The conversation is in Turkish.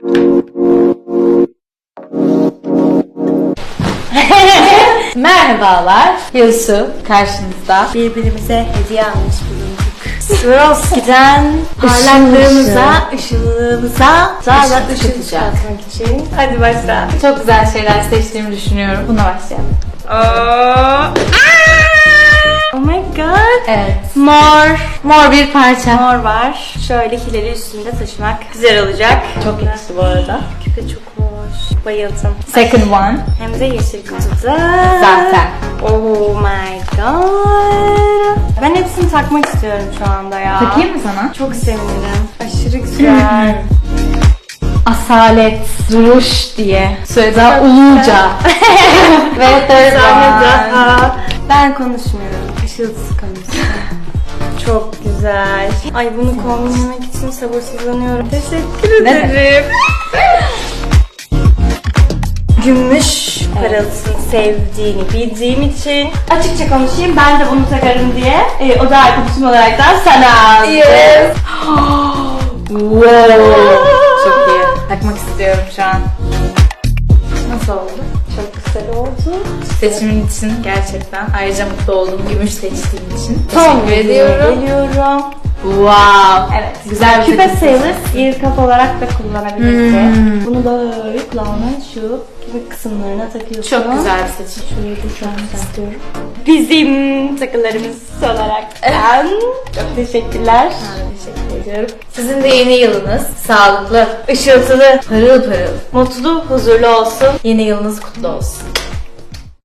Merhabalar. Yusuf karşınızda. Birbirimize hediye almış bulunduk. Swarovski'den parlaklığımıza, ışıllığımıza daha da çıkartmak için. Hadi başla. Çok güzel şeyler seçtiğimi düşünüyorum. Buna başlayalım. God. Evet. Mor. Mor bir parça. Mor var. Şöyle hileli üstünde taşımak güzel olacak. Çok yakıştı bu arada. Küpe çok hoş. Bayıldım. Second one. Hem de yeşil kutuda. Zaten. Oh my god. Ben hepsini takmak istiyorum şu anda ya. Takayım mı sana? Çok sevinirim. Aşırı güzel. Asalet, duruş diye. Söyleda Uluca. Ve third one. daha. Ben konuşmuyorum. Işıltısı konuşuyor. Çok güzel. Ay bunu kombinlemek için sabırsızlanıyorum. Teşekkür ederim. Gümüş parıltısını sevdiğini bildiğim için açıkça konuşayım ben de bunu takarım diye e, o da arkadaşım olaraktan sana aldım. Wow. Çok iyi. Takmak istiyorum şu an. Nasıl oldu? Çok güzel oldu. Seçimin için gerçekten ayrıca mutlu oldum. Gümüş seçtiğim için. Teşekkür ediyorum. Geliyorum. Wow. Evet. Güzel bir Küpe takım sayılır. Earcuff olarak da kullanabilirsin. Hmm. Bunu böyle kulağına şu küpe kısımlarına takıyorsun. Çok güzel bir seçim. Şöyle bir şu an istiyorum. Bizim takılarımız olarak. Çok teşekkürler. Teşekkür ediyorum. Sizin de yeni yılınız sağlıklı, Işıltılı, pırıl pırıl. mutlu, huzurlu olsun. Yeni yılınız kutlu olsun.